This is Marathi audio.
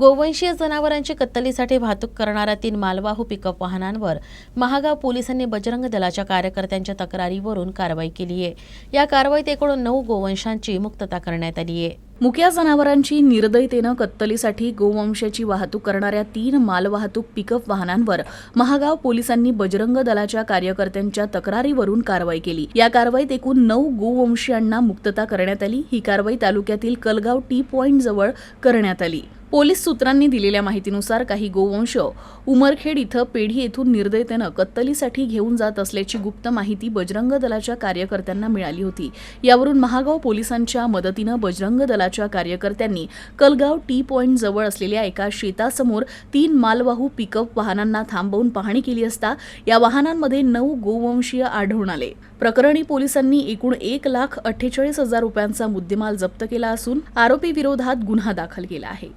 गोवंशीय जनावरांची कत्तलीसाठी वाहतूक करणाऱ्या तीन मालवाहू पिकअप वाहनांवर महागाव पोलिसांनी बजरंग दलाच्या कार्यकर्त्यांच्या तक्रारीवरून कारवाई केली आहे. या कारवाईत एकूण नऊ गोवंशांची मुक्तता करण्यात आली आहे. मुक्या जनावरांची निर्दयतेनं कत्तलीसाठी गोवंशाची वाहतूक करणाऱ्या तीन मालवाहतूक पिकअप वाहनांवर महागाव पोलिसांनी बजरंग दलाच्या कार्यकर्त्यांच्या तक्रारीवरून कारवाई केली. या कारवाईत एकूण नऊ गोवंशीयांना मुक्तता करण्यात आली. ही कारवाई तालुक्यातील कलगाव टी पॉइंट जवळ करण्यात आली. पोलीस सूत्रांनी दिलेल्या माहितीनुसार काही गोवंश उमरखेड इथं पेढी येथून निर्दयतेनं कत्तलीसाठी घेऊन जात असल्याची गुप्त माहिती बजरंग दलाच्या कार्यकर्त्यांना मिळाली होती. यावरून महागाव पोलिसांच्या मदतीनं बजरंग दलाच्या कार्यकर्त्यांनी कलगाव टी पॉईंट जवळ असलेल्या एका शेतासमोर तीन मालवाहू पिकअप वाहनांना थांबवून पाहणी केली असता या वाहनांमध्ये नऊ गोवंशीय आढळून आले. प्रकरणी पोलिसांनी एकूण एक लाख अठ्ठेचाळीस हजार रुपयांचा मुद्देमाल जप्त केला असून आरोपी विरोधात गुन्हा दाखल केला आहे.